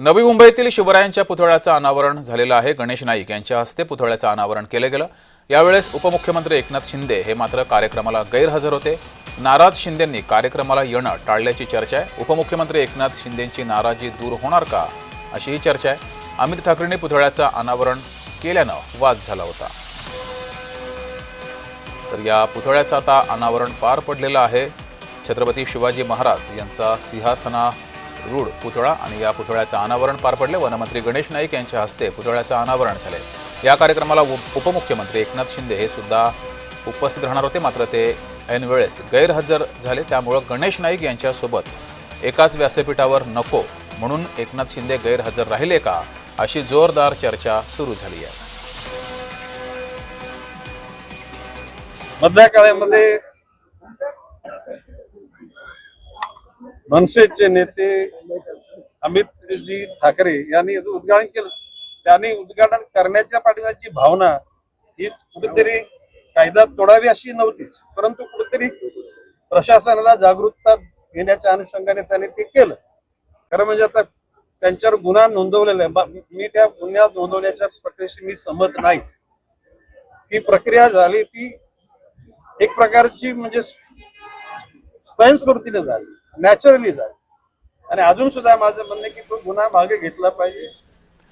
नवी मुंबईतील शिवरायांच्या पुतळ्याचं अनावरण झालेलं आहे. गणेश नाईक यांच्या हस्ते पुतळ्याचं अनावरण केलं गेलं. यावेळेस उपमुख्यमंत्री एकनाथ शिंदे हे मात्र कार्यक्रमाला गैरहजर होते. नाराज शिंदेंनी कार्यक्रमाला येणं टाळल्याची चर्चा आहे. उपमुख्यमंत्री एकनाथ शिंदेंची नाराजी दूर होणार का अशी ही चर्चा आहे. अमित ठाकरेंनी पुतळ्याचं अनावरण केल्यानं वाद झाला होता. तर या पुतळ्याचं आता अनावरण पार पडलेलं आहे. छत्रपती शिवाजी महाराज यांचा सिंहासना रूढ पुतळा आणि या पुतळ्याचं अनावरण पार पडले. वनमंत्री गणेश नाईक यांच्या हस्ते पुतळ्याचं अनावरण झाले. या कार्यक्रमाला उपमुख्यमंत्री एकनाथ शिंदे हे सुद्धा उपस्थित राहणार होते. मात्र ते ऐनवेळेस गैरहजर झाले. त्यामुळं गणेश नाईक यांच्यासोबत एकाच व्यासपीठावर नको म्हणून एकनाथ शिंदे गैरहजर राहिले का अशी जोरदार चर्चा सुरू झाली आहे. मधल्या काळामध्ये मनसेचे नेते अमितजी ठाकरे यांनी याचं उद्घाटन केलं. त्यांनी उद्घाटन करण्याच्या पाठीमागची भावना ही कुठेतरी कायदा तोडावी अशी नव्हतीच परंतु कुठेतरी प्रशासनाला जागरूकता घेण्याच्या अनुषंगाने त्यांनी ते केलं. खरं म्हणजे आता त्यांच्यावर गुन्हा नोंदवलेला आहे. मी त्या गुन्ह्या नोंदवण्याच्या प्रक्रियेशी मी सहमत नाही. ती प्रक्रिया झाली ती एक प्रकारची म्हणजे स्वयंस्फूर्तीने झाली. नॅचरली जाईल आणि अजून सुद्धा माझं म्हणणं की तो गुन्हा मागे घेतला पाहिजे.